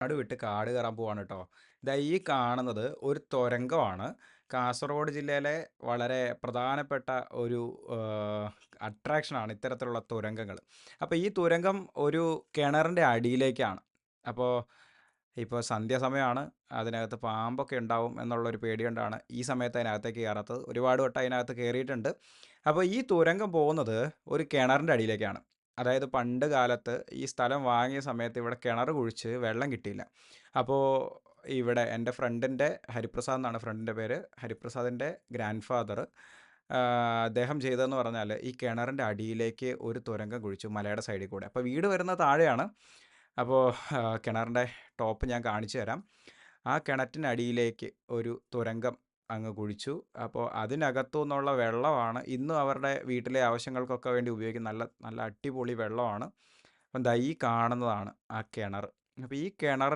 കാട് വിട്ട് കാട് കയറാൻ പോവാണ് കേട്ടോ ഇതാ ഈ കാണുന്നത് ഒരു തുരങ്കമാണ്. കാസർഗോഡ് ജില്ലയിലെ വളരെ പ്രധാനപ്പെട്ട ഒരു അട്രാക്ഷനാണ് ഇത്തരത്തിലുള്ള തുരങ്കങ്ങൾ. അപ്പോൾ ഈ തുരങ്കം ഒരു കിണറിന്റെ അടിയിലേക്കാണ്. അപ്പോൾ ഇപ്പോൾ സന്ധ്യാസമയമാണ് അതിനകത്ത് പാമ്പൊക്കെ ഉണ്ടാവും എന്നുള്ളൊരു പേടി കൊണ്ടാണ് ഈ സമയത്ത് അതിനകത്തേക്ക് കയറാത്തത്. ഒരുപാട് വട്ടം അതിനകത്ത് കയറിയിട്ടുണ്ട്. അപ്പോൾ ഈ തുരങ്കം പോകുന്നത് ഒരു കിണറിന്റെ അടിയിലേക്കാണ്. അതായത് പണ്ട് കാലത്ത് ഈ സ്ഥലം വാങ്ങിയ സമയത്ത് ഇവിടെ കിണർ കുഴിച്ച് വെള്ളം കിട്ടിയില്ല. അപ്പോൾ ഇവിടെ എന്റെ ഫ്രണ്ടിന്റെ ഹരിപ്രസാദ് എന്നാണ് ഫ്രണ്ടിന്റെ പേര്. ഹരിപ്രസാദിന്റെ ഗ്രാൻഡ് ഫാദർ അദ്ദേഹം ചെയ്തതെന്ന് പറഞ്ഞാൽ ഈ കിണറിന്റെ അടിയിലേക്ക് ഒരു തുരങ്കം കുഴിച്ചു മലയുടെ സൈഡിൽ കൂടെ. അപ്പോൾ വീട് വരുന്ന താഴെയാണ്. അപ്പോൾ കിണറിന്റെ ടോപ്പ് ഞാൻ കാണിച്ചു തരാം. ആ കിണറ്റിനടിയിലേക്ക് ഒരു തുരങ്കം അങ്ങ് കുഴിച്ചു. അപ്പോൾ അതിനകത്തു നിന്നുള്ള വെള്ളമാണ് ഇന്നും അവരുടെ വീട്ടിലെ ആവശ്യങ്ങൾക്കൊക്കെ വേണ്ടി ഉപയോഗിക്കുന്ന നല്ല നല്ല അടിപൊളി വെള്ളമാണ്. അപ്പം ദൈ കാണുന്നതാണ് ആ കിണർ. അപ്പോൾ ഈ കിണർ